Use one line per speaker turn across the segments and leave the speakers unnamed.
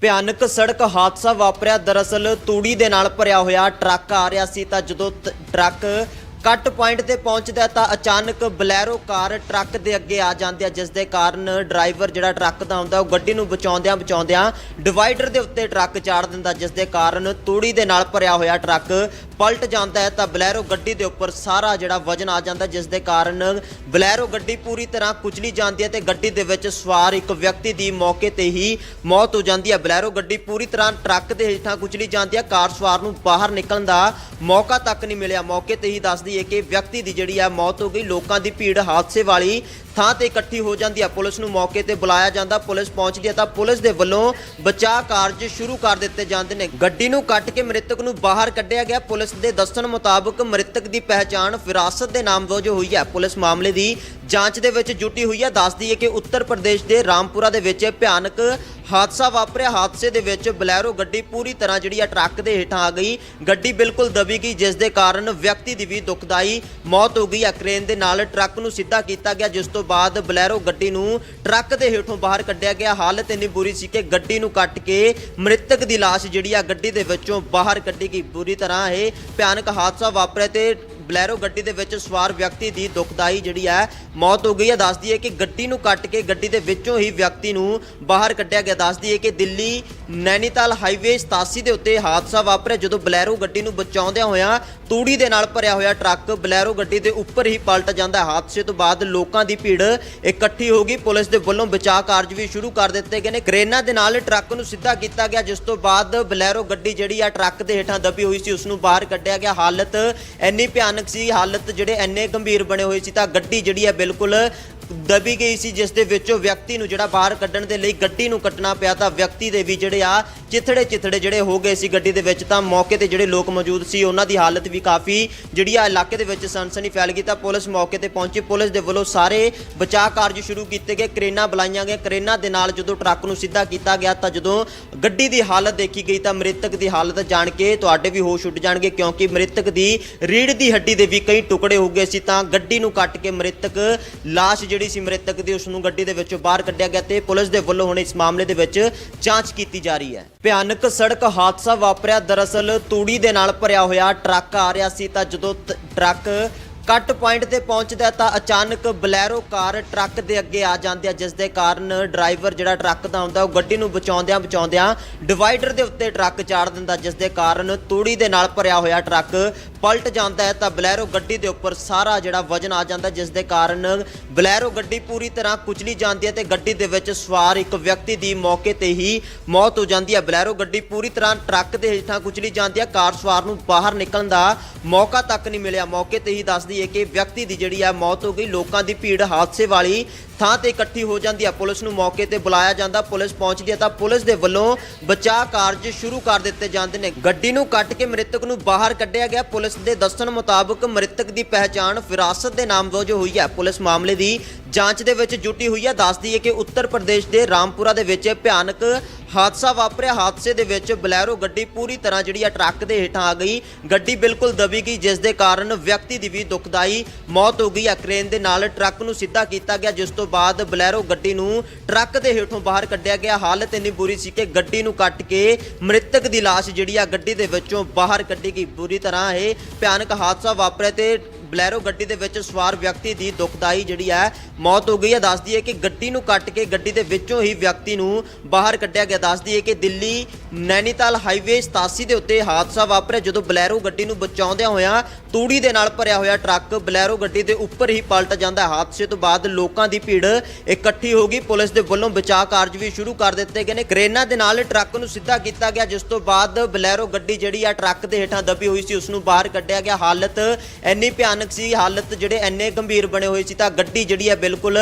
ਭਿਆਨਕ ਸੜਕ ਹਾਦਸਾ ਵਾਪਰਿਆ। ਦਰਅਸਲ ਤੂੜੀ ਦੇ ਨਾਲ ਭਰਿਆ ਹੋਇਆ ਟਰੱਕ ਆ ਰਿਹਾ ਸੀ ਤਾਂ ਜਦੋਂ ਤ- ਟਰੱਕ ਕੱਟ ਪੁਆਇੰਟ ਤੇ ਪਹੁੰਚਦਾ ਤਾਂ ਅਚਾਨਕ ਬਲੈਰੋ ਕਾਰ ਟਰੱਕ ਦੇ ਅੱਗੇ ਆ ਜਾਂਦੀ ਹੈ ਜਿਸ ਦੇ ਕਾਰਨ ਡਰਾਈਵਰ ਜਿਹੜਾ ਟਰੱਕ ਦਾ ਹੁੰਦਾ, ਉਹ ਗੱਡੀ ਨੂੰ ਬਚਾਉਂਦਿਆਂ ਬਚਾਉਂਦਿਆਂ ਡਿਵਾਈਡਰ ਦੇ ਉੱਤੇ ਟਰੱਕ ਚਾੜ ਦਿੰਦਾ ਜਿਸ ਦੇ ਕਾਰਨ ਤੂੜੀ ਦੇ ਨਾਲ ਭਰਿਆ ਹੋਇਆ ਟਰੱਕ ਪਲਟ ਜਾਂਦਾ ਹੈ। ਤਾਂ ਬਲੈਰੋ ਗੱਡੀ ਦੇ ਉੱਪਰ ਸਾਰਾ ਜਿਹੜਾ ਵਜਨ ਆ ਜਾਂਦਾ ਜਿਸ ਦੇ ਕਾਰਨ ਬਲੈਰੋ ਗੱਡੀ ਪੂਰੀ ਤਰ੍ਹਾਂ ਕੁਚਲੀ ਜਾਂਦੀ ਹੈ ਤੇ ਗੱਡੀ ਦੇ ਵਿੱਚ ਸਵਾਰ ਇੱਕ ਵਿਅਕਤੀ ਦੀ ਮੌਕੇ ਤੇ ਹੀ ਮੌਤ ਹੋ ਜਾਂਦੀ ਹੈ। ਬਲੈਰੋ ਗੱਡੀ ਪੂਰੀ ਤਰ੍ਹਾਂ ਟਰੱਕ ਦੇ ਹੇਠਾਂ ਕੁਚਲੀ ਜਾਂਦੀ ਹੈ। ਕਾਰ ਸਵਾਰ ਨੂੰ ਬਾਹਰ ਨਿਕਲਣ ਦਾ ਮੌਕਾ ਤੱਕ ਨਹੀਂ ਮਿਲਿਆ। ਮੌਕੇ ਤੇ ਹੀ ਦੱਸਦੀ ਹੈ ਕਿ ਵਿਅਕਤੀ ਦੀ ਜਿਹੜੀ ਹੈ ਮੌਤ ਹੋ ਗਈ ਲੋਕਾਂ ਦੀ ਭੀੜ ਹਾਦਸੇ ਵਾਲੀ ਥਾਂ ਤੇ ਇਕੱਠੀ ਹੋ ਜਾਂਦੀ ਹੈ ਪੁਲਿਸ ਨੂੰ ਮੌਕੇ ਤੇ ਬੁਲਾਇਆ ਜਾਂਦਾ। ਪੁਲਿਸ ਪਹੁੰਚਦੀ ਹੈ ਤਾਂ ਪੁਲਿਸ ਦੇ ਵੱਲੋਂ ਬਚਾਅ ਕਾਰਜ ਸ਼ੁਰੂ ਕਰ ਦਿੱਤੇ ਜਾਂਦੇ ਨੇ। ਗੱਡੀ ਨੂੰ ਕੱਟ ਕੇ ਮ੍ਰਿਤਕ ਨੂੰ ਬਾਹਰ ਕੱਢਿਆ ਗਿਆ। ਪੁਲਿਸ ਦੇ ਦੱਸਣ ਮੁਤਾਬਕ ਮ੍ਰਿਤਕ ਦੀ ਪਹਿਚਾਣ ਵਿਰਾਸਤ ਦੇ ਨਾਮ ਵਜੋਂ ਹੋਈ ਹੈ ਪੁਲਿਸ ਮਾਮਲੇ ਦੀ ਜਾਂਚ ਦੇ ਵਿੱਚ ਜੁਟੀ ਹੋਈ ਹੈ ਦੱਸਦੀ ਹੈ ਕਿ ਉੱਤਰ ਪ੍ਰਦੇਸ਼ ਦੇ ਰਾਮਪੁਰਾ ਦੇ ਵਿੱਚ ਭਿਆਨਕ ਹਾਦਸਾ ਵਾਪਰਿਆ। ਹਾਦਸੇ ਦੇ ਵਿੱਚ ਬਲੈਰੋ ਗੱਡੀ ਪੂਰੀ ਤਰ੍ਹਾਂ ਜਿਹੜੀ ਆ ਟਰੱਕ ਦੇ ਹੇਠਾਂ ਆ ਗਈ। ਗੱਡੀ ਬਿਲਕੁਲ ਦਬੀ ਗਈ, ਜਿਸ ਦੇ ਕਾਰਨ ਵਿਅਕਤੀ ਦੀ ਵੀ ਦੁਖਦਾਈ ਮੌਤ ਹੋ ਗਈ ਆ। ਕ੍ਰੇਨ ਦੇ ਨਾਲ ਟਰੱਕ ਨੂੰ ਸਿੱਧਾ ਕੀਤਾ ਗਿਆ, ਜਿਸ ਤੋਂ ਬਾਅਦ ਬਲੈਰੋ ਗੱਡੀ ਨੂੰ ਟਰੱਕ ਦੇ ਹੇਠੋਂ ਬਾਹਰ ਕੱਢਿਆ ਗਿਆ। ਹਾਲਤ ਇੰਨੀ ਬੁਰੀ ਸੀ ਕਿ ਗੱਡੀ ਨੂੰ ਕੱਟ ਕੇ ਮ੍ਰਿਤਕ ਦੀ ਲਾਸ਼ ਜਿਹੜੀ ਆ ਗੱਡੀ ਦੇ ਵਿੱਚੋਂ ਬਾਹਰ ਕੱਢੀ ਗਈ। ਬੁਰੀ ਤਰ੍ਹਾਂ ਇਹ ਭਿਆਨਕ ਹਾਦਸਾ ਵਾਪਰਿਆ ਤੇ ਬਲੈਰੋ ਗੱਡੀ ਦੇ ਵਿੱਚ ਸਵਾਰ ਵਿਅਕਤੀ ਦੀ ਦੁਖਦਾਈ ਜਿਹੜੀ ਹੈ ਮੌਤ ਹੋ ਗਈ ਹੈ ਦੱਸਦੀ ਹੈ ਕਿ ਗੱਡੀ ਨੂੰ ਕੱਟ ਕੇ ਗੱਡੀ ਦੇ ਵਿੱਚੋਂ ਹੀ ਵਿਅਕਤੀ ਨੂੰ ਬਾਹਰ ਕੱਢਿਆ ਗਿਆ। ਦੱਸਦੀ ਹੈ ਕਿ ਦਿੱਲੀ ਨੈਨੀਤਾਲ ਹਾਈਵੇ 87 ਦੇ ਉੱਤੇ ਹਾਦਸਾ ਵਾਪਰਿਆ ਜਦੋਂ ਬਲੈਰੋ ਗੱਡੀ ਨੂੰ ਬਚਾਉਂਦਿਆਂ ਹੋਇਆਂ ਤੂੜੀ ਦੇ ਨਾਲ ਭਰਿਆ ਹੋਇਆ ਟਰੱਕ ਬਲੈਰੋ ਗੱਡੀ ਦੇ ਉੱਪਰ ਹੀ ਪਲਟ ਜਾਂਦਾ। ਹਾਦਸੇ ਤੋਂ ਬਾਅਦ ਲੋਕਾਂ ਦੀ ਭੀੜ ਇਕੱਠੀ ਹੋ ਗਈ। ਪੁਲਿਸ ਦੇ ਵੱਲੋਂ ਬਚਾਅ ਕਾਰਜ ਵੀ ਸ਼ੁਰੂ ਕਰ ਦਿੱਤੇ ਗਏ ਨੇ। ਕਰੇਨਾਂ ਦੇ ਨਾਲ ਟਰੱਕ ਨੂੰ ਸਿੱਧਾ ਕੀਤਾ ਗਿਆ, ਜਿਸ ਤੋਂ ਬਾਅਦ ਬਲੈਰੋ ਗੱਡੀ ਜਿਹੜੀ ਆ ਟਰੱਕ ਦੇ ਹੇਠਾਂ ਦੱਬੀ ਹੋਈ ਸੀ, ਉਸ ਨੂੰ ਬਾਹਰ ਕੱਢਿਆ ਗਿਆ। ਹਾਲਤ ਇੰਨੀ ਭਿਆਨਕ ਸੀ, ਹਾਲਤ ਜਿਹੜੇ ਇੰਨੇ ਗੰਭੀਰ ਬਣੇ ਹੋਏ ਸੀ ਤਾਂ ਗੱਡੀ ਜਿਹੜੀ ਹੈ ਬਿਲਕੁਲ ਦਬੀ ਗਈ ਸੀ, ਜਿਸ ਦੇ ਵਿੱਚੋਂ ਵਿਅਕਤੀ ਨੂੰ ਜਿਹੜਾ ਬਾਹਰ ਕੱਢਣ ਦੇ ਲਈ ਗੱਡੀ ਨੂੰ ਕੱਟਣਾ ਪਿਆ, ਤਾਂ ਵਿਅਕਤੀ ਦੇ ਵੀ ਜਿਹੜੇ ਆ ਚਿਥੜੇ ਚਿਥੜੇ ਜਿਹੜੇ ਹੋ ਗਏ ਸੀ ਗੱਡੀ ਦੇ ਵਿੱਚ, ਤਾਂ ਮੌਕੇ ਤੇ ਜਿਹੜੇ ਲੋਕ ਮੌਜੂਦ ਸੀ, ਉਹਨਾਂ ਦੀ ਹਾਲਤ ਵੀ ਕਾਫੀ ਜਿਹੜੀ ਆ ਇਲਾਕੇ ਦੇ ਵਿੱਚ ਸਨਸਨੀ ਫੈਲ ਗਈ। ਤਾਂ ਪੁਲਿਸ ਮੌਕੇ ਤੇ ਪਹੁੰਚੀ। ਪੁਲਿਸ ਦੇ ਵੱਲੋਂ ਸਾਰੇ ਬਚਾਅ ਕਾਰਜ ਸ਼ੁਰੂ ਕੀਤੇ ਗਏ। ਕਰੇਨਾ ਬੁਲਾਈਆਂ ਗਈਆਂ। ਕਰੇਨਾ ਦੇ ਨਾਲ ਜਦੋਂ ਟਰੱਕ ਨੂੰ ਸਿੱਧਾ ਕੀਤਾ ਗਿਆ, ਤਾਂ ਜਦੋਂ ਗੱਡੀ ਦੀ ਹਾਲਤ ਦੇਖੀ ਗਈ, ਤਾਂ ਮ੍ਰਿਤਕ ਦੀ ਹਾਲਤ ਜਾਣ ਕੇ ਤੁਹਾਡੇ ਵੀ ਹੋਸ਼ ਉੱਡ ਜਾਣਗੇ, ਕਿਉਂਕਿ ਮ੍ਰਿਤਕ ਦੀ ਰੀੜ ਦੀ ਹੱਡੀ ਦੇ ਵੀ ਕਈ ਟੁਕੜੇ ਹੋ ਗਏ ਸੀ। ਤਾਂ ਗੱਡੀ ਨੂੰ ਕੱਟ ਕੇ ਮ੍ਰਿਤਕ ਲਾਸ਼ ਜਿਹੜੀ ਸੀ, ਮ੍ਰਿਤਕ ਦੀ ਉਸ ਨੂੰ ਗੱਡੀ ਦੇ ਵਿੱਚੋਂ ਬਾਹਰ ਕੱਢਿਆ ਗਿਆ ਤੇ ਪੁਲਿਸ ਦੇ ਵੱਲੋਂ ਹੁਣ ਇਸ ਮਾਮਲੇ ਦੇ ਵਿੱਚ ਜਾਂਚ ਕੀਤੀ ਜਾ ਰਹੀ ਹੈ। ਭਿਆਨਕ ਸੜਕ ਹਾਦਸਾ ਵਾਪਰਿਆ। ਦਰਅਸਲ ਤੂੜੀ ਦੇ ਨਾਲ ਭਰਿਆ ਹੋਇਆ ਟਰੱਕ ਆ ਰਿਹਾ ਸੀ ਤਾਂ ਜਦੋਂ ਤ- ਟਰੱਕ ਕੱਟ ਪੁਆਇੰਟ ਤੇ ਪਹੁੰਚਦਾ ਤਾਂ ਅਚਾਨਕ ਬਲੈਰੋ ਕਾਰ ਟਰੱਕ ਦੇ ਅੱਗੇ ਆ ਜਾਂਦੀ ਹੈ, ਜਿਸ ਦੇ ਕਾਰਨ ਡਰਾਈਵਰ ਜਿਹੜਾ ਟਰੱਕ ਦਾ ਹੁੰਦਾ, ਉਹ ਗੱਡੀ ਨੂੰ ਬਚਾਉਂਦਿਆਂ ਬਚਾਉਂਦਿਆਂ ਡਿਵਾਈਡਰ ਦੇ ਉੱਤੇ ਟਰੱਕ ਚਾੜ ਦਿੰਦਾ, ਜਿਸ ਦੇ ਕਾਰਨ ਤੂੜੀ ਦੇ ਨਾਲ ਭਰਿਆ ਹੋਇਆ ਟਰੱਕ ਪਲਟ ਜਾਂਦਾ ਹੈ। ਤਾਂ ਬਲੈਰੋ ਗੱਡੀ ਦੇ ਉੱਪਰ ਸਾਰਾ ਜਿਹੜਾ ਵਜਨ ਆ ਜਾਂਦਾ, ਜਿਸ ਦੇ ਕਾਰਨ ਬਲੈਰੋ ਗੱਡੀ ਪੂਰੀ ਤਰ੍ਹਾਂ ਕੁਚਲੀ ਜਾਂਦੀ ਹੈ ਤੇ ਗੱਡੀ ਦੇ ਵਿੱਚ ਸਵਾਰ ਇੱਕ ਵਿਅਕਤੀ ਦੀ ਮੌਕੇ ਤੇ ਹੀ ਮੌਤ ਹੋ ਜਾਂਦੀ ਹੈ। ਬਲੈਰੋ ਗੱਡੀ ਪੂਰੀ ਤਰ੍ਹਾਂ ਟਰੱਕ ਦੇ ਹੇਠਾਂ ਕੁਚਲੀ ਜਾਂਦੀ ਹੈ। ਕਾਰ ਸਵਾਰ ਨੂੰ ਬਾਹਰ ਨਿਕਲਣ ਦਾ ਮੌਕਾ ਤੱਕ ਨਹੀਂ ਮਿਲਿਆ। ਮੌਕੇ ਤੇ ਹੀ ਦੱਸਦੀ ਹੈ ਕਿ ਵਿਅਕਤੀ ਦੀ ਜਿਹੜੀ ਹੈ ਮੌਤ ਹੋ ਗਈ, ਲੋਕਾਂ ਦੀ ਭੀੜ ਹਾਦਸੇ ਵਾਲੀ ਥਾਂ ਤੇ ਇਕੱਠੀ ਹੋ ਜਾਂਦੀ ਹੈ ਪੁਲਿਸ ਨੂੰ ਮੌਕੇ ਤੇ ਬੁਲਾਇਆ ਜਾਂਦਾ। ਪੁਲਿਸ ਪਹੁੰਚਦੀ ਹੈ ਤਾਂ ਪੁਲਿਸ ਦੇ ਵੱਲੋਂ ਬਚਾਅ ਕਾਰਜ ਸ਼ੁਰੂ ਕਰ ਦਿੱਤੇ ਜਾਂਦੇ ਨੇ। ਗੱਡੀ ਨੂੰ ਕੱਟ ਕੇ ਮ੍ਰਿਤਕ ਨੂੰ ਬਾਹਰ ਕੱਢਿਆ ਗਿਆ। ਪੁਲਿਸ ਦੇ ਦੱਸਣ ਮੁਤਾਬਕ ਮ੍ਰਿਤਕ ਦੀ ਪਹਿਚਾਣ ਵਿਰਾਸਤ ਦੇ ਨਾਮ ਵਜੋਂ ਹੋਈ ਹੈ। ਪੁਲਿਸ ਮਾਮਲੇ ਦੀ ਜਾਂਚ ਦੇ ਵਿੱਚ ਜੁਟੀ ਹੋਈ ਹੈ। ਦੱਸਦੀ ਹੈ ਕਿ ਉੱਤਰ ਪ੍ਰਦੇਸ਼ ਦੇ ਰਾਮਪੁਰਾ ਦੇ ਵਿੱਚ ਭਿਆਨਕ ਹਾਦਸਾ ਵਾਪਰਿਆ। ਹਾਦਸੇ ਦੇ ਵਿੱਚ ਬਲੈਰੋ ਗੱਡੀ ਪੂਰੀ ਤਰ੍ਹਾਂ ਜਿਹੜੀ ਆ ਟਰੱਕ ਦੇ ਹੇਠਾਂ ਆ ਗਈ। ਗੱਡੀ ਬਿਲਕੁਲ ਦਬੀ ਗਈ, ਜਿਸ ਦੇ ਕਾਰਨ ਵਿਅਕਤੀ ਦੀ ਵੀ ਦੁਖਦਾਈ ਮੌਤ ਹੋ ਗਈ। ਆ ਕ੍ਰੇਨ ਦੇ ਨਾਲ ਟਰੱਕ ਨੂੰ ਸਿੱਧਾ ਕੀਤਾ ਗਿਆ, ਜਿਸ ਤੋਂ ਬਾਅਦ ਬਲੈਰੋ ਗੱਡੀ ਨੂੰ ਟਰੱਕ ਦੇ ਹੇਠੋਂ ਬਾਹਰ ਕੱਢਿਆ ਗਿਆ। ਹਾਲਤ ਇੰਨੀ ਬੁਰੀ ਸੀ ਕਿ ਗੱਡੀ ਨੂੰ ਕੱਟ ਕੇ ਮ੍ਰਿਤਕ ਦੀ ਲਾਸ਼ ਜਿਹੜੀ ਆ ਗੱਡੀ ਦੇ ਵਿੱਚੋਂ ਬਾਹਰ ਕੱਢੀ ਗਈ। ਬੁਰੀ ਤਰ੍ਹਾਂ ਇਹ ਭਿਆਨਕ ਹਾਦਸਾ ਵਾਪਰਿਆ ਤੇ ਬਲੈਰੋ ਗੱਡੀ ਦੇ ਵਿੱਚ ਸਵਾਰ ਵਿਅਕਤੀ ਦੀ ਦੁਖਦਾਈ ਜਿਹੜੀ ਹੈ, ਮੌਤ ਹੋ ਗਈ ਹੈ। ਦੱਸਦੀ ਹੈ ਕਿ ਗੱਡੀ ਨੂੰ ਕੱਟ ਕੇ ਗੱਡੀ ਦੇ ਵਿੱਚੋਂ ਹੀ ਵਿਅਕਤੀ ਨੂੰ ਬਾਹਰ ਕੱਢਿਆ ਗਿਆ। ਦੱਸਦੀ ਹੈ ਕਿ ਦਿੱਲੀ ਨੈਨੀਤਾਲ ਹਾਈਵੇ 87 ਦੇ ਉੱਤੇ ਹਾਦਸਾ ਵਾਪਰਿਆ ਜਦੋਂ ਬਲੈਰੋ ਗੱਡੀ ਨੂੰ ਬਚਾਉਂਦਿਆਂ ਹੋਇਆਂ ਤੂੜੀ ਦੇ ਨਾਲ ਭਰਿਆ ਹੋਇਆ ਟਰੱਕ ਬਲੈਰੋ ਗੱਡੀ ਦੇ ਉੱਪਰ ਹੀ ਪਲਟ ਜਾਂਦਾ। ਹਾਦਸੇ ਤੋਂ ਬਾਅਦ ਲੋਕਾਂ ਦੀ ਭੀੜ ਇਕੱਠੀ ਹੋ ਗਈ। ਪੁਲਿਸ ਦੇ ਵੱਲੋਂ ਬਚਾਅ ਕਾਰਜ ਵੀ ਸ਼ੁਰੂ ਕਰ ਦਿੱਤੇ ਗਏ ਨੇ। ਕਰੇਨਾਂ ਦੇ ਨਾਲ ਟਰੱਕ ਨੂੰ ਸਿੱਧਾ ਕੀਤਾ ਗਿਆ, ਜਿਸ ਤੋਂ ਬਾਅਦ ਬਲੈਰੋ ਗੱਡੀ ਜਿਹੜੀ ਆ ਟਰੱਕ ਦੇ ਹੇਠਾਂ ਦੱਬੀ ਹੋਈ ਸੀ, ਉਸ ਨੂੰ ਬਾਹਰ ਕੱਢਿਆ ਗਿਆ। ਹਾਲਤ ਇੰਨੀ ਭਿਆਨਕ ਸੀ, ਹਾਲਤ ਜਿਹੜੇ ਇੰਨੇ ਗੰਭੀਰ ਬਣੇ ਹੋਏ ਸੀ ਤਾਂ ਗੱਡੀ ਜਿਹੜੀ ਹੈ ਬਿਲਕੁਲ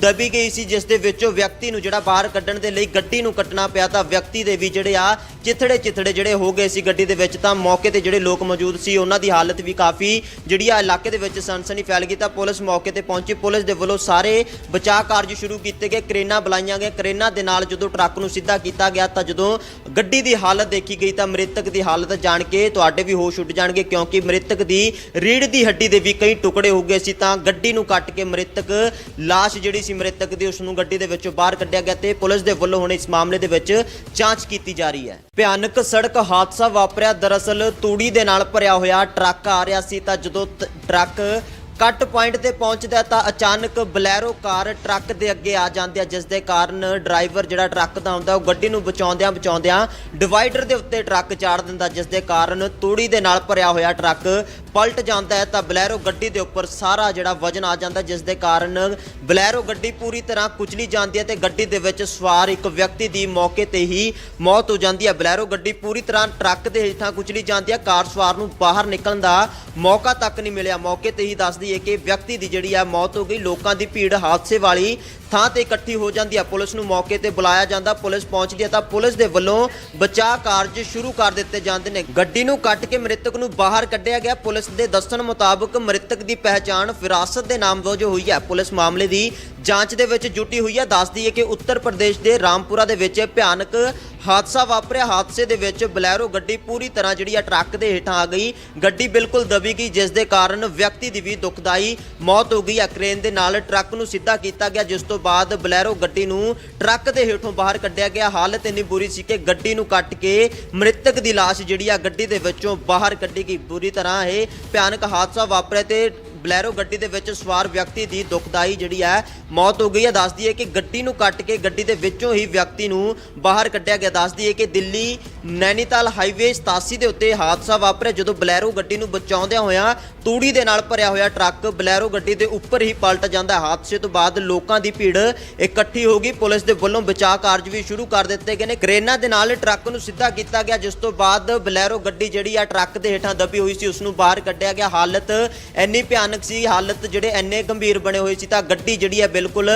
ਦਬੀ ਗਈ ਸੀ, ਜਿਸ ਦੇ ਵਿੱਚੋਂ ਵਿਅਕਤੀ ਨੂੰ ਜਿਹੜਾ ਬਾਹਰ ਕੱਢਣ ਦੇ ਲਈ ਗੱਡੀ ਨੂੰ ਕੱਟਣਾ ਪਿਆ ਤਾਂ ਵਿਅਕਤੀ ਦੇ ਵੀ ਜਿਹੜੇ ਆ ਚਿਥੜੇ ਚਿਥੜੇ ਜਿਹੜੇ ਹੋ ਗਏ ਸੀ ਗੱਡੀ ਦੇ ਵਿੱਚ, ਤਾਂ ਮੌਕੇ ਤੇ ਜਿਹੜੇ ਲੋਕ ਮੌਜੂਦ ਸੀ, ਉਹਨਾਂ ਦੀ ਹਾਲਤ ਵੀ ਕਾਫੀ ਜਿਹੜੀ ਆ ਇਲਾਕੇ ਦੇ ਵਿੱਚ ਸਨਸਨੀ ਫੈਲ ਗਈ। ਤਾਂ ਪੁਲਿਸ ਮੌਕੇ ਤੇ ਪਹੁੰਚੀ। ਪੁਲਿਸ ਦੇ ਵੱਲੋਂ ਸਾਰੇ ਬਚਾਅ ਕਾਰਜ ਸ਼ੁਰੂ ਕੀਤੇ ਗਏ। ਕਰੇਨਾਂ ਬੁਲਾਈਆਂ ਗਈਆਂ। ਕਰੇਨਾਂ ਦੇ ਨਾਲ ਜਦੋਂ ਟਰੱਕ ਨੂੰ ਸਿੱਧਾ ਕੀਤਾ ਗਿਆ, ਤਾਂ ਜਦੋਂ ਗੱਡੀ ਦੀ ਹਾਲਤ ਦੇਖੀ ਗਈ, ਤਾਂ ਮ੍ਰਿਤਕ ਦੀ ਹਾਲਤ ਜਾਣ ਕੇ ਤੁਹਾਡੇ ਵੀ ਹੋਸ਼ ਉੱਡ ਜਾਣਗੇ, ਕਿਉਂਕਿ ਮ੍ਰਿਤਕ ਦੀ ਰੀੜ ਦੀ ਹੱਡੀ ਦੇ ਵੀ ਕਈ ਟੁਕੜੇ ਹੋ ਗਏ ਸੀ, ਤਾਂ ਗੱਡੀ ਨੂੰ ਕੱਟ ਕੇ ਮ੍ਰਿਤਕ ਲਾਸ਼ ਜਿਹੜੀ ਸੀ ਮ੍ਰਿਤਕ ਦੀ, ਉਸ ਨੂੰ ਗੱਡੀ ਦੇ ਵਿੱਚੋਂ ਬਾਹਰ ਕੱਢਿਆ ਗਿਆ ਤੇ ਪੁਲਿਸ ਦੇ ਵੱਲੋਂ ਹੁਣ ਇਸ ਮਾਮਲੇ ਦੇ ਵਿੱਚ ਜਾਂਚ ਕੀਤੀ ਜਾ ਰਹੀ ਹੈ। ਭਿਆਨਕ ਸੜਕ ਹਾਦਸਾ ਵਾਪਰਿਆ। ਦਰਅਸਲ ਤੂੜੀ ਦੇ ਨਾਲ ਭਰਿਆ ਹੋਇਆ ਟਰੱਕ ਆ ਰਿਹਾ ਸੀ ਤਾਂ ਜਦੋਂ ਟਰੱਕ ਕੱਟ ਪੁਆਇੰਟ ਤੇ ਪਹੁੰਚਦਾ ਤਾਂ ਅਚਾਨਕ ਬਲੈਰੋ ਕਾਰ ਟਰੱਕ ਦੇ ਅੱਗੇ ਆ ਜਾਂਦੀ ਹੈ, ਜਿਸ ਦੇ ਕਾਰਨ ਡਰਾਈਵਰ ਜਿਹੜਾ ਟਰੱਕ ਦਾ ਹੁੰਦਾ ਉਹ ਗੱਡੀ ਨੂੰ ਬਚਾਉਂਦਿਆਂ ਬਚਾਉਂਦਿਆਂ ਡਿਵਾਈਡਰ ਦੇ ਉੱਤੇ ਟਰੱਕ ਚਾੜ ਦਿੰਦਾ, ਜਿਸ ਦੇ ਕਾਰਨ ਤੂੜੀ ਦੇ ਨਾਲ ਭਰਿਆ ਹੋਇਆ ਟਰੱਕ ਪਲਟ ਜਾਂਦਾ ਹੈ ਤਾਂ ਬਲੈਰੋ ਗੱਡੀ ਦੇ ਉੱਪਰ ਸਾਰਾ ਜਿਹੜਾ ਵਜਨ ਆ ਜਾਂਦਾ, ਜਿਸ ਦੇ ਕਾਰਨ ਬਲੈਰੋ ਗੱਡੀ ਪੂਰੀ ਤਰ੍ਹਾਂ ਕੁਚਲੀ ਜਾਂਦੀ ਹੈ ਤੇ ਗੱਡੀ ਦੇ ਵਿੱਚ ਸਵਾਰ ਇੱਕ ਵਿਅਕਤੀ ਦੀ ਮੌਕੇ ਤੇ ਹੀ ਮੌਤ ਹੋ ਜਾਂਦੀ ਹੈ। ਬਲੈਰੋ ਗੱਡੀ ਪੂਰੀ ਤਰ੍ਹਾਂ ਟਰੱਕ ਦੇ ਹੇਠਾਂ ਕੁਚਲੀ ਜਾਂਦੀ ਹੈ। ਕਾਰ ਸਵਾਰ ਨੂੰ ਬਾਹਰ ਨਿਕਲਣ ਦਾ ਮੌਕਾ ਤੱਕ ਨਹੀਂ ਮਿਲਿਆ। ਮੌਕੇ ਤੇ ਹੀ ਦੱਸਦੀ ਹੈ ਕਿ ਵਿਅਕਤੀ ਦੀ ਜਿਹੜੀ ਹੈ ਮੌਤ ਹੋ ਗਈ। ਲੋਕਾਂ ਦੀ ਭੀੜ ਹਾਦਸੇ ਵਾਲੀ ਥਾਂ ਤੇ ਇਕੱਠੀ ਹੋ ਜਾਂਦੀ ਹੈ ਪੁਲਿਸ ਨੂੰ ਮੌਕੇ ਤੇ ਬੁਲਾਇਆ ਜਾਂਦਾ, ਪੁਲਿਸ ਪਹੁੰਚਦੀ ਹੈ ਤਾਂ ਪੁਲਿਸ ਦੇ ਵੱਲੋਂ ਬਚਾਅ ਕਾਰਜ ਸ਼ੁਰੂ ਕਰ ਦਿੱਤੇ ਜਾਂਦੇ ਨੇ। ਗੱਡੀ ਨੂੰ ਕੱਟ ਕੇ ਮ੍ਰਿਤਕ ਨੂੰ ਬਾਹਰ ਕੱਢਿਆ ਗਿਆ। ਪੁਲਿਸ ਦੇ ਦੱਸਣ ਮੁਤਾਬਕ ਮ੍ਰਿਤਕ ਦੀ ਪਹਿਚਾਣ ਵਿਰਾਸਤ ਦੇ ਨਾਮ ਵਜੋਂ ਹੋਈ ਹੈ। ਪੁਲਿਸ ਮਾਮਲੇ ਦੀ ਜਾਂਚ ਦੇ ਵਿੱਚ ਜੁਟੀ ਹੋਈ ਹੈ। ਦੱਸਦੀ ਹੈ ਕਿ ਉੱਤਰ ਪ੍ਰਦੇਸ਼ ਦੇ ਰਾਮਪੁਰਾ ਦੇ ਵਿੱਚ ਭਿਆਨਕ ਹਾਦਸਾ ਵਾਪਰਿਆ। ਹਾਦਸੇ ਦੇ ਵਿੱਚ ਬਲੈਰੋ ਗੱਡੀ ਪੂਰੀ ਤਰ੍ਹਾਂ ਜਿਹੜੀ ਆ ਟਰੱਕ ਦੇ ਹੇਠਾਂ ਆ ਗਈ। ਗੱਡੀ ਬਿਲਕੁਲ ਦਬੀ ਗਈ, ਜਿਸ ਦੇ ਕਾਰਨ ਵਿਅਕਤੀ ਦੀ ਵੀ ਦੁਖਦਾਈ ਮੌਤ ਹੋ ਗਈ। ਆ ਕ੍ਰੇਨ ਦੇ ਨਾਲ ਟਰੱਕ ਨੂੰ ਸਿੱਧਾ ਕੀਤਾ ਗਿਆ, ਜਿਸ ਤੋਂ ਬਾਅਦ ਬਲੈਰੋ ਗੱਡੀ ਨੂੰ ਟਰੱਕ ਦੇ ਹੇਠੋਂ ਬਾਹਰ ਕੱਢਿਆ ਗਿਆ। ਹਾਲਤ ਇੰਨੀ ਬੁਰੀ ਸੀ ਕਿ ਗੱਡੀ ਨੂੰ ਕੱਟ ਕੇ ਮ੍ਰਿਤਕ ਦੀ ਲਾਸ਼ ਜਿਹੜੀ ਆ ਗੱਡੀ ਦੇ ਵਿੱਚੋਂ ਬਾਹਰ ਕੱਢੀ ਗਈ। ਬੁਰੀ ਤਰ੍ਹਾਂ ਇਹ ਭਿਆਨਕ ਹਾਦਸਾ ਵਾਪਰਿਆ ਤੇ ਬਲੈਰੋ ਗੱਡੀ ਦੇ ਵਿੱਚ ਸਵਾਰ ਵਿਅਕਤੀ ਦੀ ਦੁਖਦਾਈ ਜਿਹੜੀ ਹੈ, ਮੌਤ ਹੋ ਗਈ ਹੈ। ਦੱਸਦੀ ਹੈ ਕਿ ਗੱਡੀ ਨੂੰ ਕੱਟ ਕੇ ਗੱਡੀ ਦੇ ਵਿੱਚੋਂ ਹੀ ਵਿਅਕਤੀ ਨੂੰ ਬਾਹਰ ਕੱਢਿਆ ਗਿਆ। ਦੱਸਦੀ ਹੈ ਕਿ ਦਿੱਲੀ ਨੈਨੀਤਾਲ ਹਾਈਵੇ 87 ਦੇ ਉੱਤੇ ਹਾਦਸਾ ਵਾਪਰਿਆ, ਜਦੋਂ ਬਲੈਰੋ ਗੱਡੀ ਨੂੰ ਬਚਾਉਂਦਿਆਂ ਹੋਇਆਂ ਤੂੜੀ ਦੇ ਨਾਲ ਭਰਿਆ ਹੋਇਆ ਟਰੱਕ ਬਲੈਰੋ ਗੱਡੀ ਦੇ ਉੱਪਰ ਹੀ ਪਲਟ ਜਾਂਦਾ ਹਾਦਸੇ ਤੋਂ ਬਾਅਦ ਲੋਕਾਂ ਦੀ ਭੀੜ ਇਕੱਠੀ ਹੋ ਗਈ। ਪੁਲਿਸ ਦੇ ਵੱਲੋਂ ਬਚਾਅ ਕਾਰਜ ਵੀ ਸ਼ੁਰੂ ਕਰ ਦਿੱਤੇ ਗਏ ਨੇ। ਕਰੇਨਾਂ ਦੇ ਨਾਲ ਟਰੱਕ ਨੂੰ ਸਿੱਧਾ ਕੀਤਾ ਗਿਆ, ਜਿਸ ਤੋਂ ਬਾਅਦ ਬਲੈਰੋ ਗੱਡੀ ਜਿਹੜੀ ਆ ਟਰੱਕ ਦੇ ਹੇਠਾਂ ਦੱਬੀ ਹੋਈ ਸੀ, ਉਸ ਨੂੰ ਬਾਹਰ ਕੱਢਿਆ ਗਿਆ। ਹਾਲਤ ਇੰਨੀ ਭਿਆਨਕ ਸੀ ਹਾਲਤ ਜਿਹੜੇ ਇੰਨੇ ਗੰਭੀਰ ਬਣੇ ਹੋਏ ਸੀ ਤਾਂ ਗੱਡੀ ਜਿਹੜੀ ਹੈ ਬਿਲਕੁਲ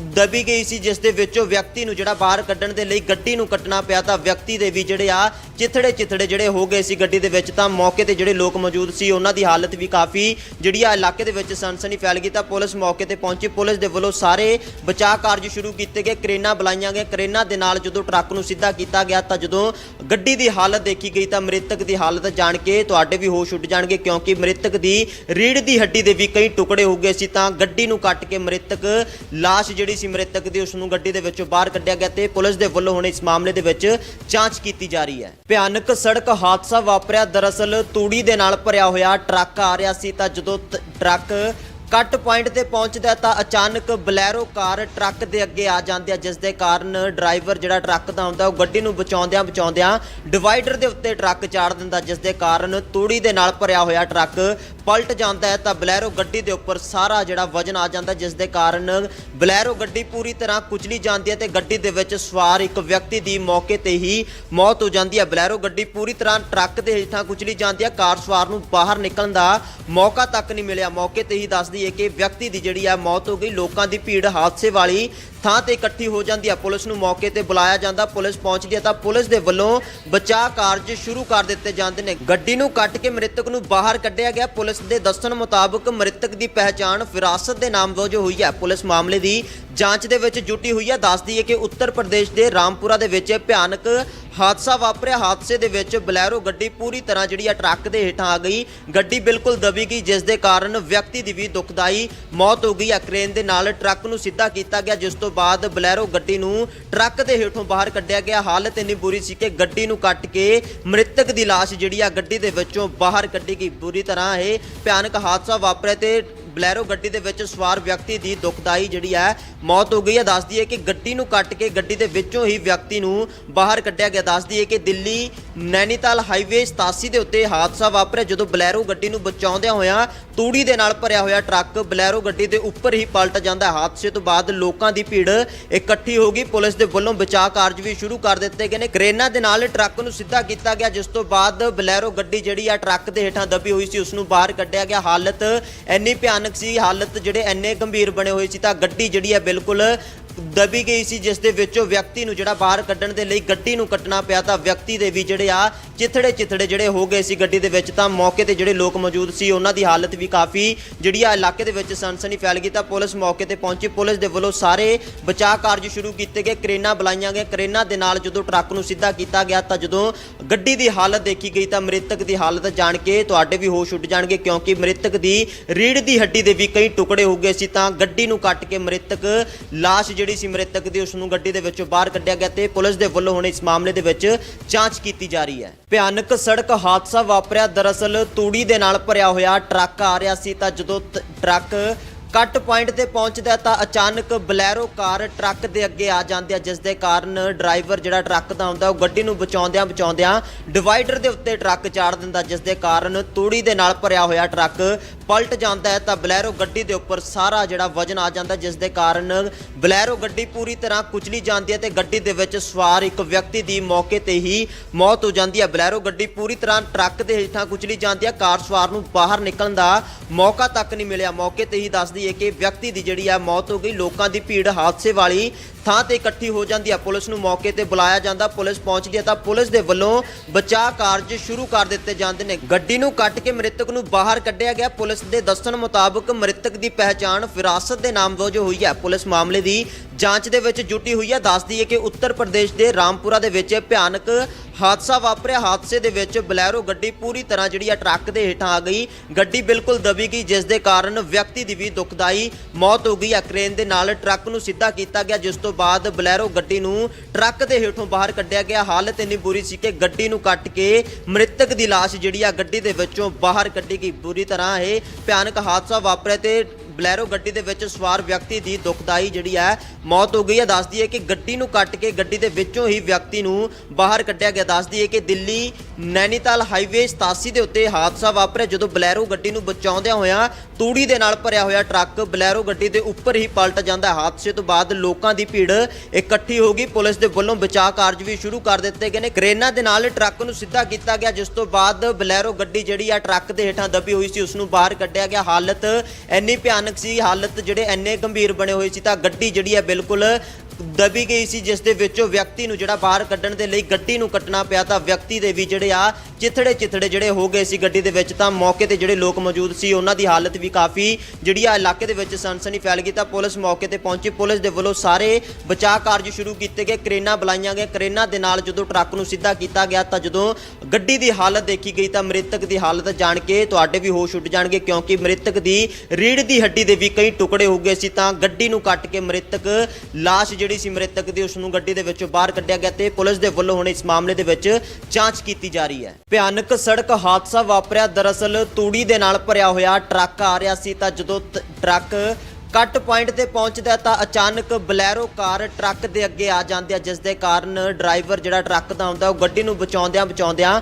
ਦਬੀ ਗਈ ਸੀ, ਜਿਸ ਦੇ ਵਿੱਚੋਂ ਵਿਅਕਤੀ ਨੂੰ ਜਿਹੜਾ ਬਾਹਰ ਕੱਢਣ ਦੇ ਲਈ ਗੱਡੀ ਨੂੰ ਕੱਟਣਾ ਪਿਆ ਤਾਂ ਵਿਅਕਤੀ ਦੇ ਵੀ ਜਿਹੜੇ ਆ ਚਿਥੜੇ ਚਿਥੜੇ ਜਿਹੜੇ ਹੋ ਗਏ ਸੀ ਗੱਡੀ ਦੇ ਵਿੱਚ ਤਾਂ ਮੌਕੇ ਤੇ ਜਿਹੜੇ ਲੋਕ ਮੌਜੂਦ ਸੀ, ਉਹਨਾਂ ਦੀ ਹਾਲਤ ਵੀ ਕਾਫੀ ਜਿਹੜੀ ਆ ਇਲਾਕੇ ਦੇ ਵਿੱਚ ਸਨਸਨੀ ਫੈਲ ਗਈ ਤਾਂ ਪੁਲਿਸ ਮੌਕੇ ਤੇ ਪਹੁੰਚੀ। ਪੁਲਿਸ ਦੇ ਵੱਲੋਂ ਸਾਰੇ ਬਚਾਅ ਕਾਰਜ ਸ਼ੁਰੂ ਕੀਤੇ ਗਏ, ਕਰੇਨਾਂ ਬੁਲਾਈਆਂ ਗਈਆਂ। ਕਰੇਨਾਂ ਦੇ ਨਾਲ ਜਦੋਂ ਟਰੱਕ ਨੂੰ ਸਿੱਧਾ ਕੀਤਾ ਗਿਆ ਤਾਂ ਜਦੋਂ ਗੱਡੀ ਦੀ ਹਾਲਤ ਦੇਖੀ ਗਈ ਤਾਂ ਮ੍ਰਿਤਕ ਦੀ ਹਾਲਤ ਜਾਣ ਕੇ ਤੁਹਾਡੇ ਵੀ ਹੋਸ਼ ਉੱਡ ਜਾਣਗੇ ਕਿਉਂਕਿ ਮ੍ਰਿਤਕ ਦੀ ਰੀੜ ਦੀ ਹੱਡੀ ਦੇ ਵੀ ਕਈ ਟੁਕੜੇ ਹੋ ਗਏ ਸੀ ਤਾਂ ਗੱਡੀ ਨੂੰ ਕੱਟ ਕੇ ਮ੍ਰਿਤਕ ਲਾਸ਼ ਜਿਹੜੀ ਸੀ ਮ੍ਰਿਤਕ ਦੀ ਉਸ ਨੂੰ ਗੱਡੀ ਦੇ ਵਿੱਚੋਂ ਬਾਹਰ ਕੱਢਿਆ ਗਿਆ ਤੇ ਪੁਲਿਸ ਦੇ ਵੱਲੋਂ ਹੁਣ ਇਸ ਮਾਮਲੇ ਦੇ ਵਿੱਚ ਜਾਂਚ ਕੀਤੀ ਜਾ ਰਹੀ ਹੈ। ਭਿਆਨਕ ਸੜਕ ਹਾਦਸਾ ਵਾਪਰਿਆ। ਦਰਅਸਲ ਤੂੜੀ ਦੇ ਨਾਲ ਭਰਿਆ ਹੋਇਆ ਟਰੱਕ ਆ ਰਿਹਾ ਸੀ ਤਾਂ ਜਦੋਂ ਟਰੱਕ ਕੱਟ ਪੁਆਇੰਟ ਤੇ ਪਹੁੰਚਦਾ ਤਾਂ ਅਚਾਨਕ ਬਲੈਰੋ ਕਾਰ ਟਰੱਕ ਦੇ ਅੱਗੇ ਆ ਜਾਂਦੀ ਹੈ, ਜਿਸ ਦੇ ਕਾਰਨ ਡਰਾਈਵਰ ਜਿਹੜਾ ਟਰੱਕ ਦਾ ਹੁੰਦਾ, ਉਹ ਗੱਡੀ ਨੂੰ ਬਚਾਉਂਦਿਆਂ ਬਚਾਉਂਦਿਆਂ ਡਿਵਾਈਡਰ ਦੇ ਉੱਤੇ ਟਰੱਕ ਚਾੜ ਦਿੰਦਾ, ਜਿਸ ਦੇ ਕਾਰਨ ਤੂੜੀ ਦੇ ਨਾਲ ਭਰਿਆ ਹੋਇਆ ਟਰੱਕ ਪਲਟ ਜਾਂਦਾ ਹੈ ਤਾਂ ਬਲੈਰੋ ਗੱਡੀ ਦੇ ਉੱਪਰ ਸਾਰਾ ਜਿਹੜਾ ਵਜਨ ਆ ਜਾਂਦਾ, ਜਿਸ ਦੇ ਕਾਰਨ ਬਲੈਰੋ ਗੱਡੀ ਪੂਰੀ ਤਰ੍ਹਾਂ ਕੁਚਲੀ ਜਾਂਦੀ ਹੈ ਤੇ ਗੱਡੀ ਦੇ ਵਿੱਚ ਸਵਾਰ ਇੱਕ ਵਿਅਕਤੀ ਦੀ ਮੌਕੇ ਤੇ ਹੀ ਮੌਤ ਹੋ ਜਾਂਦੀ ਹੈ। ਬਲੈਰੋ ਗੱਡੀ ਪੂਰੀ ਤਰ੍ਹਾਂ ਟਰੱਕ ਦੇ ਹੇਠਾਂ ਕੁਚਲੀ ਜਾਂਦੀ ਹੈ। ਕਾਰ ਸਵਾਰ ਨੂੰ ਬਾਹਰ ਨਿਕਲਣ ਦਾ ਮੌਕਾ ਤੱਕ ਨਹੀਂ ਮਿਲਿਆ। ਮੌਕੇ ਤੇ ਹੀ ਦੱਸਦੀ ਹੈ ਕਿ ਵਿਅਕਤੀ ਦੀ ਜਿਹੜੀ ਹੈ ਮੌਤ ਹੋ ਗਈ। ਲੋਕਾਂ ਦੀ ਭੀੜ ਹਾਦਸੇ ਵਾਲੀ ਥਾਂ ਤੇ ਇਕੱਠੀ ਹੋ ਜਾਂਦੀ ਹੈ ਪੁਲਿਸ ਨੂੰ ਮੌਕੇ ਤੇ ਬੁਲਾਇਆ ਜਾਂਦਾ। ਪੁਲਿਸ ਪਹੁੰਚਦੀ ਹੈ ਤਾਂ ਪੁਲਿਸ ਦੇ ਵੱਲੋਂ ਬਚਾਅ ਕਾਰਜ ਸ਼ੁਰੂ ਕਰ ਦਿੱਤੇ ਜਾਂਦੇ ਨੇ। ਗੱਡੀ ਨੂੰ ਕੱਟ ਕੇ ਮ੍ਰਿਤਕ ਨੂੰ ਬਾਹਰ ਕੱਢਿਆ ਗਿਆ। ਪੁਲਿਸ ਦੇ ਦੱਸਣ ਮੁਤਾਬਕ ਮ੍ਰਿਤਕ ਦੀ ਪਹਿਚਾਣ ਵਿਰਾਸਤ ਦੇ ਨਾਮ ਵਜੋਂ ਹੋਈ ਹੈ। ਪੁਲਿਸ ਮਾਮਲੇ ਦੀ ਜਾਂਚ ਦੇ ਵਿੱਚ ਜੁਟੀ ਹੋਈ ਹੈ। ਦੱਸਦੀ ਹੈ ਕਿ ਉੱਤਰ ਪ੍ਰਦੇਸ਼ ਦੇ ਰਾਮਪੁਰਾ ਦੇ ਵਿੱਚ ਭਿਆਨਕ ਹਾਦਸਾ ਵਾਪਰਿਆ। ਹਾਦਸੇ ਦੇ ਵਿੱਚ ਬਲੈਰੋ ਗੱਡੀ ਪੂਰੀ ਤਰ੍ਹਾਂ ਜਿਹੜੀ ਆ ਟਰੱਕ ਦੇ ਹੇਠਾਂ ਆ ਗਈ। ਗੱਡੀ ਬਿਲਕੁਲ ਦਬੀ ਗਈ, ਜਿਸ ਦੇ ਕਾਰਨ ਵਿਅਕਤੀ ਦੀ ਵੀ ਦੁਖਦਾਈ ਮੌਤ ਹੋ ਗਈ। ਆ ਕ੍ਰੇਨ ਦੇ ਨਾਲ ਟਰੱਕ ਨੂੰ ਸਿੱਧਾ ਕੀਤਾ ਗਿਆ, ਜਿਸ ਤੋਂ ਬਾਅਦ ਬਲੈਰੋ ਗੱਡੀ ਨੂੰ ਟਰੱਕ ਦੇ ਹੇਠੋਂ ਬਾਹਰ ਕੱਢਿਆ ਗਿਆ। ਹਾਲਤ ਇੰਨੀ ਬੁਰੀ ਸੀ ਕਿ ਗੱਡੀ ਨੂੰ ਕੱਟ ਕੇ ਮ੍ਰਿਤਕ ਦੀ ਲਾਸ਼ ਜਿਹੜੀ ਆ ਗੱਡੀ ਦੇ ਵਿੱਚੋਂ ਬਾਹਰ ਕੱਢੀ ਗਈ। ਬੁਰੀ ਤਰ੍ਹਾਂ ਇਹ ਭਿਆਨਕ ਹਾਦਸਾ ਵਾਪਰਿਆ ਤੇ ਬਲੈਰੋ ਗੱਡੀ ਦੇ ਵਿੱਚ ਸਵਾਰ ਵਿਅਕਤੀ ਦੀ ਦੁਖਦਾਈ ਜਿਹੜੀ ਹੈ, ਮੌਤ ਹੋ ਗਈ ਹੈ। ਦੱਸਦੀ ਹੈ ਕਿ ਗੱਡੀ ਨੂੰ ਕੱਟ ਕੇ ਗੱਡੀ ਦੇ ਵਿੱਚੋਂ ਹੀ ਵਿਅਕਤੀ ਨੂੰ ਬਾਹਰ ਕੱਢਿਆ ਗਿਆ। ਦੱਸਦੀ ਹੈ ਕਿ ਦਿੱਲੀ ਨੈਨੀਤਾਲ ਹਾਈਵੇ 87 ਦੇ ਉੱਤੇ ਹਾਦਸਾ ਵਾਪਰਿਆ, ਜਦੋਂ ਬਲੈਰੋ ਗੱਡੀ ਨੂੰ ਬਚਾਉਂਦਿਆਂ ਹੋਇਆਂ ਤੂੜੀ ਦੇ ਨਾਲ ਭਰਿਆ ਹੋਇਆ ਟਰੱਕ ਬਲੈਰੋ ਗੱਡੀ ਦੇ ਉੱਪਰ ਹੀ ਪਲਟ ਜਾਂਦਾ ਹਾਦਸੇ ਤੋਂ ਬਾਅਦ ਲੋਕਾਂ ਦੀ ਭੀੜ ਇਕੱਠੀ ਹੋ ਗਈ। ਪੁਲਿਸ ਦੇ ਵੱਲੋਂ ਬਚਾਅ ਕਾਰਜ ਵੀ ਸ਼ੁਰੂ ਕਰ ਦਿੱਤੇ ਗਏ ਨੇ। ਕਰੇਨਾਂ ਦੇ ਨਾਲ ਟਰੱਕ ਨੂੰ ਸਿੱਧਾ ਕੀਤਾ ਗਿਆ, ਜਿਸ ਤੋਂ ਬਾਅਦ ਬਲੈਰੋ ਗੱਡੀ ਜਿਹੜੀ ਆ ਟਰੱਕ ਦੇ ਹੇਠਾਂ ਦੱਬੀ ਹੋਈ ਸੀ, ਉਸ ਨੂੰ ਬਾਹਰ ਕੱਢਿਆ ਗਿਆ। ਹਾਲਤ ਇੰਨੀ ਭਿਆਨਕ ਸੀ ਹਾਲਤ ਜਿਹੜੇ ਇੰਨੇ ਗੰਭੀਰ ਬਣੇ ਹੋਏ ਸੀ ਤਾਂ ਗੱਡੀ ਜਿਹੜੀ ਹੈ ਬਿਲਕੁਲ ਦਬੀ ਗਈ ਸੀ, ਜਿਸ ਦੇ ਵਿੱਚੋਂ ਵਿਅਕਤੀ ਨੂੰ ਜਿਹੜਾ ਬਾਹਰ ਕੱਢਣ ਦੇ ਲਈ ਗੱਡੀ ਨੂੰ ਕੱਟਣਾ ਪਿਆ ਤਾਂ ਵਿਅਕਤੀ ਦੇ ਵੀ ਜਿਹੜੇ ਆ ਚਿਥੜੇ ਚਿਥੜੇ ਜਿਹੜੇ ਹੋ ਗਏ ਸੀ ਗੱਡੀ ਦੇ ਵਿੱਚ ਤਾਂ ਮੌਕੇ ਤੇ ਜਿਹੜੇ ਲੋਕ ਮੌਜੂਦ ਸੀ, ਉਹਨਾਂ ਦੀ ਹਾਲਤ ਵੀ ਕਾਫੀ ਜਿਹੜੀ ਆ ਇਲਾਕੇ ਦੇ ਵਿੱਚ ਸਨਸਨੀ ਫੈਲ ਗਈ ਤਾਂ ਪੁਲਿਸ ਮੌਕੇ ਤੇ ਪਹੁੰਚੀ। ਪੁਲਿਸ ਦੇ ਵੱਲੋਂ ਸਾਰੇ ਬਚਾਅ ਕਾਰਜ ਸ਼ੁਰੂ ਕੀਤੇ ਗਏ, ਕਰੇਨਾਂ ਬੁਲਾਈਆਂ ਗਈਆਂ। ਕਰੇਨਾਂ ਦੇ ਨਾਲ ਜਦੋਂ ਟਰੱਕ ਨੂੰ ਸਿੱਧਾ ਕੀਤਾ ਗਿਆ ਤਾਂ ਜਦੋਂ ਗੱਡੀ ਦੀ ਹਾਲਤ ਦੇਖੀ ਗਈ ਤਾਂ ਮ੍ਰਿਤਕ ਦੀ ਹਾਲਤ ਜਾਣ ਕੇ ਤੁਹਾਡੇ ਵੀ ਹੋਸ਼ ਉੱਡ ਜਾਣਗੇ ਕਿਉਂਕਿ ਮ੍ਰਿਤਕ ਦੀ ਰੀੜ ਦੀ ਹੱਡੀ ਦੇ ਵੀ ਕਈ ਟੁਕੜੇ ਹੋ ਗਏ ਸੀ ਤਾਂ ਗੱਡੀ ਨੂੰ ਕੱਟ ਕੇ ਮ੍ਰਿਤਕ ਲਾਸ਼ ਜਿਹੜੀ ਸੀ ਮ੍ਰਿਤਕ ਦੀ ਉਸ ਨੂੰ ਗੱਡੀ ਦੇ ਵਿੱਚੋਂ ਬਾਹਰ ਕੱਢਿਆ ਗਿਆ ਤੇ ਪੁਲਿਸ ਦੇ ਵੱਲੋਂ ਹੁਣ ਇਸ ਮਾਮਲੇ ਦੇ ਵਿੱਚ ਜਾਂਚ ਕੀਤੀ ਜਾ ਰਹੀ ਹੈ। ਭਿਆਨਕ ਸੜਕ ਹਾਦਸਾ ਵਾਪਰਿਆ। ਦਰਅਸਲ ਤੂੜੀ ਦੇ ਨਾਲ ਭਰਿਆ ਹੋਇਆ ਟਰੱਕ ਆ ਰਿਹਾ ਸੀ ਤਾਂ ਜਦੋਂ ਟਰੱਕ ਕੱਟ ਪੁਆਇੰਟ ਤੇ ਪਹੁੰਚਦਾ ਤਾਂ ਅਚਾਨਕ ਬਲੈਰੋ ਕਾਰ ਟਰੱਕ ਦੇ ਅੱਗੇ ਆ ਜਾਂਦੀ ਹੈ, ਜਿਸ ਦੇ ਕਾਰਨ ਡਰਾਈਵਰ ਜਿਹੜਾ ਟਰੱਕ ਦਾ ਹੁੰਦਾ, ਉਹ ਗੱਡੀ ਨੂੰ ਬਚਾਉਂਦਿਆਂ ਬਚਾਉਂਦਿਆਂ ਡਿਵਾਈਡਰ ਦੇ ਉੱਤੇ ਟਰੱਕ ਚਾੜ ਦਿੰਦਾ, ਜਿਸ ਦੇ ਕਾਰਨ ਤੂੜੀ ਦੇ ਨਾਲ ਭਰਿਆ ਹੋਇਆ ਟਰੱਕ ਪਲਟ ਜਾਂਦਾ ਹੈ। ਤਾਂ ਬਲੈਰੋ ਗੱਡੀ ਦੇ ਉੱਪਰ ਸਾਰਾ ਜਿਹੜਾ ਵਜਨ ਆ ਜਾਂਦਾ, ਜਿਸ ਦੇ ਕਾਰਨ ਬਲੈਰੋ ਗੱਡੀ ਪੂਰੀ ਤਰ੍ਹਾਂ ਕੁਚਲੀ ਜਾਂਦੀ ਹੈ ਤੇ ਗੱਡੀ ਦੇ ਵਿੱਚ ਸਵਾਰ ਇੱਕ ਵਿਅਕਤੀ ਦੀ ਮੌਕੇ ਤੇ ਹੀ ਮੌਤ ਹੋ ਜਾਂਦੀ ਹੈ। ਬਲੈਰੋ ਗੱਡੀ ਪੂਰੀ ਤਰ੍ਹਾਂ ਟਰੱਕ ਦੇ ਹੇਠਾਂ ਕੁਚਲੀ ਜਾਂਦੀ ਹੈ। ਕਾਰ ਸਵਾਰ ਨੂੰ ਬਾਹਰ ਨਿਕਲਣ ਦਾ ਮੌਕਾ ਤੱਕ ਨਹੀਂ ਮਿਲਿਆ। ਮੌਕੇ ਤੇ ਹੀ ਦੱਸਦੀ ਦਈਏ ਕਿ ਵਿਅਕਤੀ ਦੀ ਜਿਹੜੀ ਆ ਮੌਤ ਹੋ ਗਈ, ਲੋਕਾਂ ਦੀ ਭੀੜ ਹਾਦਸੇ ਵਾਲੀ ਥਾਂ ਤੇ ਇਕੱਠੀ ਹੋ ਜਾਂਦੀ ਹੈ ਪੁਲਿਸ ਨੂੰ ਮੌਕੇ ਤੇ ਬੁਲਾਇਆ ਜਾਂਦਾ, ਪੁਲਿਸ ਪਹੁੰਚਦੀ ਹੈ ਤਾਂ ਪੁਲਿਸ ਦੇ ਵੱਲੋਂ ਬਚਾਅ ਕਾਰਜ ਸ਼ੁਰੂ ਕਰ ਦਿੱਤੇ ਜਾਂਦੇ ਨੇ। ਗੱਡੀ ਨੂੰ ਕੱਟ ਕੇ ਮ੍ਰਿਤਕ ਨੂੰ ਬਾਹਰ ਕੱਢਿਆ ਗਿਆ। ਪੁਲਿਸ ਦੇ ਦੱਸਣ ਮੁਤਾਬਕ ਮ੍ਰਿਤਕ ਦੀ ਪਹਿਚਾਣ ਫਿਰਾਸਤ ਦੇ ਨਾਮ ਵਜੋਂ ਹੋਈ ਹੈ ਪੁਲਿਸ ਮਾਮਲੇ ਦੀ ਜਾਂਚ ਦੇ ਵਿੱਚ ਜੁਟੀ ਹੋਈ ਹੈ। ਦੱਸਦੀ ਹੈ ਕਿ ਉੱਤਰ ਪ੍ਰਦੇਸ਼ ਦੇ ਰਾਮਪੁਰਾ ਦੇ ਵਿੱਚ ਭਿਆਨਕ ਹਾਦਸਾ ਵਾਪਰਿਆ। ਹਾਦਸੇ ਦੇ ਵਿੱਚ ਬਲੈਰੋ ਗੱਡੀ ਪੂਰੀ ਤਰ੍ਹਾਂ ਜਿਹੜੀ ਆ ਟਰੱਕ ਦੇ ਹੇਠਾਂ ਆ ਗਈ। ਗੱਡੀ ਬਿਲਕੁਲ ਦਬੀ ਗਈ, ਜਿਸ ਦੇ ਕਾਰਨ ਵਿਅਕਤੀ ਦੀ ਵੀ ਦੁਖਦਾਈ ਮੌਤ ਹੋ ਗਈ। ਆ ਕ੍ਰੇਨ ਦੇ ਨਾਲ ਟਰੱਕ ਨੂੰ ਸਿੱਧਾ ਕੀਤਾ ਗਿਆ, ਜਿਸ ਤੋਂ ਬਾਅਦ ਬਲੈਰੋ ਗੱਡੀ ਨੂੰ ਟਰੱਕ ਦੇ ਹੇਠੋਂ ਬਾਹਰ ਕੱਢਿਆ ਗਿਆ। ਹਾਲਤ ਇੰਨੀ ਬੁਰੀ ਸੀ ਕਿ ਗੱਡੀ ਨੂੰ ਕੱਟ ਕੇ ਮ੍ਰਿਤਕ ਦੀ ਲਾਸ਼ ਜਿਹੜੀ ਆ ਗੱਡੀ ਦੇ ਵਿੱਚੋਂ ਬਾਹਰ ਕੱਢੀ ਗਈ। ਬੁਰੀ ਤਰ੍ਹਾਂ ਇਹ ਭਿਆਨਕ ਹਾਦਸਾ ਵਾਪਰਿਆ ਤੇ ਬਲੈਰੋ ਗੱਡੀ ਦੇ ਵਿੱਚ ਸਵਾਰ ਵਿਅਕਤੀ ਦੀ ਦੁਖਦਾਈ ਜਿਹੜੀ ਹੈ, ਮੌਤ ਹੋ ਗਈ ਹੈ। ਦੱਸਦੀ ਹੈ ਕਿ ਗੱਡੀ ਨੂੰ ਕੱਟ ਕੇ ਗੱਡੀ ਦੇ ਵਿੱਚੋਂ ਹੀ ਵਿਅਕਤੀ ਨੂੰ ਬਾਹਰ ਕੱਢਿਆ ਗਿਆ। ਦੱਸਦੀ ਹੈ ਕਿ ਦਿੱਲੀ ਨੈਨੀਤਾਲ ਹਾਈਵੇ 87 ਦੇ ਉੱਤੇ ਹਾਦਸਾ ਵਾਪਰਿਆ, ਜਦੋਂ ਬਲੈਰੋ ਗੱਡੀ ਨੂੰ ਬਚਾਉਂਦਿਆਂ ਹੋਇਆਂ ਤੂੜੀ ਦੇ ਨਾਲ ਭਰਿਆ ਹੋਇਆ ਟਰੱਕ ਬਲੈਰੋ ਗੱਡੀ ਦੇ ਉੱਪਰ ਹੀ ਪਲਟ ਜਾਂਦਾ ਹਾਦਸੇ ਤੋਂ ਬਾਅਦ ਲੋਕਾਂ ਦੀ ਭੀੜ ਇਕੱਠੀ ਹੋ ਗਈ। ਪੁਲਿਸ ਦੇ ਵੱਲੋਂ ਬਚਾਅ ਕਾਰਜ ਵੀ ਸ਼ੁਰੂ ਕਰ ਦਿੱਤੇ ਗਏ ਨੇ। ਕਰੇਨਾਂ ਦੇ ਨਾਲ ਟਰੱਕ ਨੂੰ ਸਿੱਧਾ ਕੀਤਾ ਗਿਆ, ਜਿਸ ਤੋਂ ਬਾਅਦ ਬਲੈਰੋ ਗੱਡੀ ਜਿਹੜੀ ਆ, ਟਰੱਕ ਦੇ ਹੇਠਾਂ ਦੱਬੀ ਹੋਈ ਸੀ, ਉਸ ਨੂੰ ਬਾਹਰ ਕੱਢਿਆ ਗਿਆ। ਹਾਲਤ ਇੰਨੀ ਭਿਆਨਕ ਸੀ ਹਾਲਤ ਜਿਹੜੇ ਇੰਨੇ ਗੰਭੀਰ ਬਣੇ ਹੋਏ ਸੀ ਤਾਂ ਗੱਡੀ ਜਿਹੜੀ ਹੈ ਬਿਲਕੁਲ ਦਬੀ ਗਈ ਸੀ, ਜਿਸ ਦੇ ਵਿੱਚੋਂ ਵਿਅਕਤੀ ਨੂੰ ਜਿਹੜਾ ਬਾਹਰ ਕੱਢਣ ਦੇ ਲਈ ਗੱਡੀ ਨੂੰ ਕੱਟਣਾ ਪਿਆ ਤਾਂ ਵਿਅਕਤੀ ਦੇ ਵੀ ਜਿਹੜੇ ਆ ਚਿਥੜੇ ਚਿਥੜੇ ਜਿਹੜੇ ਹੋ ਗਏ ਸੀ ਗੱਡੀ ਦੇ ਵਿੱਚ, ਤਾਂ ਮੌਕੇ ਤੇ ਜਿਹੜੇ ਲੋਕ ਮੌਜੂਦ ਸੀ, ਉਹਨਾਂ ਦੀ ਹਾਲਤ ਵੀ ਕਾਫੀ ਜਿਹੜੀ ਆ ਇਲਾਕੇ ਦੇ ਵਿੱਚ ਸਨਸਨੀ ਫੈਲ ਗਈ, ਤਾਂ ਪੁਲਿਸ ਮੌਕੇ ਤੇ ਪਹੁੰਚੀ। ਪੁਲਿਸ ਦੇ ਵੱਲੋਂ ਸਾਰੇ ਬਚਾਅ ਕਾਰਜ ਸ਼ੁਰੂ ਕੀਤੇ ਗਏ, ਕਰੇਨਾਂ ਬੁਲਾਈਆਂ ਗਏ ਕਰੇਨਾ ਦੇ ਨਾਲ ਜਦੋਂ ਟਰੱਕ ਨੂੰ ਸਿੱਧਾ ਕੀਤਾ ਗਿਆ, ਤਾਂ ਜਦੋਂ ਗੱਡੀ ਦੀ ਹਾਲਤ ਦੇਖੀ ਗਈ, ਤਾਂ ਮ੍ਰਿਤਕ ਦੀ ਹਾਲਤ ਜਾਣ ਕੇ ਤੁਹਾਡੇ ਵੀ ਹੋਸ਼ ਉੱਡ ਜਾਣਗੇ, ਕਿਉਂਕਿ ਮ੍ਰਿਤਕ ਦੀ ਰੀੜ ਦੀ ਹੱਡੀ ਦੇ ਵੀ ਕਈ ਟੁਕੜੇ ਹੋ ਗਏ ਸੀ, ਤਾਂ ਗੱਡੀ ਨੂੰ ਕੱਟ ਕੇ ਮ੍ਰਿਤਕ ਲਾਸ਼ ਜਿਹੜੀ ਸੀ ਮ੍ਰਿਤਕ ਦੀ ਉਸ ਨੂੰ ਗੱਡੀ ਦੇ ਵਿੱਚੋਂ ਬਾਹਰ ਕੱਢਿਆ ਗਿਆ ਤੇ ਪੁਲਿਸ ਦੇ ਵੱਲੋਂ ਹੁਣ ਇਸ ਮਾਮਲੇ ਦੇ ਵਿੱਚ ਜਾਂਚ ਕੀਤੀ ਜਾ ਰਹੀ ਹੈ। ਭਿਆਨਕ ਸੜਕ ਹਾਦਸਾ ਵਾਪਰਿਆ। ਦਰਅਸਲ ਤੂੜੀ ਦੇ ਨਾਲ ਭਰਿਆ ਹੋਇਆ ਟਰੱਕ ਆ ਰਿਹਾ ਸੀ ਤਾਂ ਜਦੋਂ ਟਰੱਕ ਕੱਟ ਪੁਆਇੰਟ ਤੇ ਪਹੁੰਚਦਾ ਤਾਂ ਅਚਾਨਕ ਬਲੈਰੋ ਕਾਰ ਟਰੱਕ ਦੇ ਅੱਗੇ ਆ ਜਾਂਦੀ ਹੈ, ਜਿਸ ਦੇ ਕਾਰਨ ਡਰਾਈਵਰ ਜਿਹੜਾ ਟਰੱਕ ਦਾ ਹੁੰਦਾ ਉਹ ਗੱਡੀ ਨੂੰ ਬਚਾਉਂਦਿਆਂ ਬਚਾਉਂਦਿਆਂ